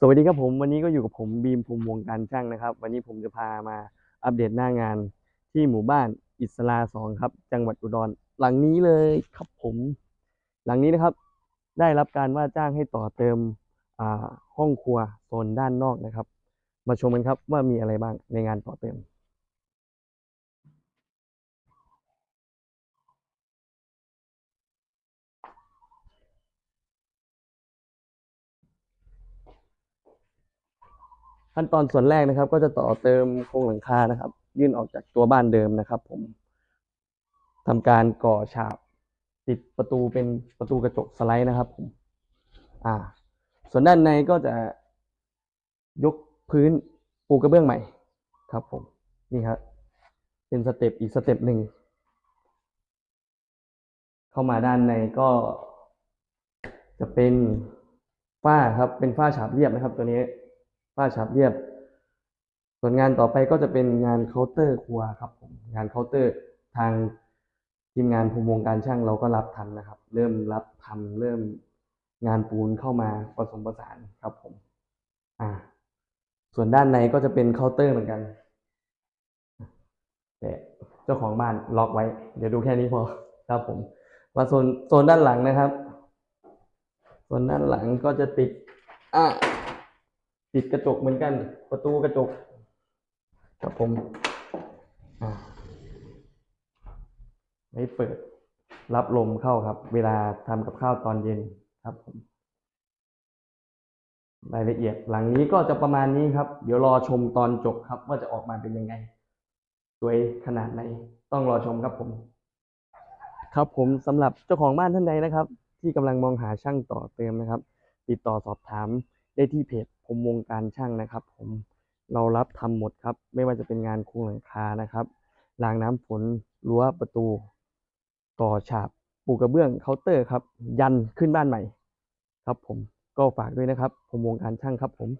สวัสดีครับผมวันนี้ก็อยู่กับผมบีมภูมิวงการช่างนะครับ วันนี้ผมจะพามาอัปเดตหน้างานที่หมู่บ้านอิสลาสองครับ จังหวัดอุดร หลังนี้เลยครับผม หลังนี้นะครับ ได้รับการว่าจ้างให้ต่อเติมอ่าห้องครัวโซนด้านนอกนะครับ มาชมกันครับว่ามีอะไรบ้างในงานต่อเติม ขั้นตอนส่วนแรกนะครับ ก็จะต่อเติมโครงหลังคานะครับ ยื่นออกจากตัวบ้านเดิมนะครับ ผมทำการก่อฉาบติดประตูเป็นประตูกระจกสไลด์นะครับผมอ่า ส่วนด้านในก็จะยกพื้นปูกระเบื้องใหม่ครับผมนี่ครับเป็นสเต็ปอีกสเต็ปหนึ่งเข้ามาด้านในก็ จะเป็นฝ้าครับเป็นฝ้าฉาบเรียบนะครับ ตัวนี้ ฝ้าฉาบเรียบ ส่วนงานต่อไปก็จะเป็นงานเคาน์เตอร์ครัวครับผมงานเคาน์เตอร์ทางทีมงานภูมิวงการช่างเราก็รับทำนะครับ เริ่มรับทำเริ่มงานปูนเข้ามาผสมผสานครับผม อ่า ส่วนด้านในก็จะเป็นเคาน์เตอร์เหมือนกัน แต่เจ้าของบ้านล็อกไว้ เดี๋ยวดูแค่นี้พอครับผม มาโซนโซนด้านหลังนะครับ ส่วนด้านหลังก็จะติด อ่า ติดกระจกเหมือนกัน ประตูกระจก ครับผมไว้เปิด รับลมเข้าครับ เวลาทำกับข้าวตอนเย็นครับผมรายละเอียดหลังนี้ก็จะประมาณนี้ครับ เดี๋ยวรอชมตอนจบครับ ว่าจะออกมาเป็นยังไง สวยขนาดไหน ต้องรอชมครับผม ครับผมสำหรับเจ้าของบ้านท่านใดนะครับ ที่กำลังมองหาช่างต่อเติมนะครับ ติดต่อสอบถามได้ที่เพจ ผมวงการช่างนะครับ ผมเรารับทำหมดครับ ไม่ว่าจะเป็นงานโครงหลังคานะครับรางน้ำฝนรั้วประตู ต่อฉาบปูกระเบื้องเคาน์เตอร์ครับ ยันขึ้นบ้านใหม่ ครับผมก็ฝากด้วยนะครับ ผมวงการช่างครับผม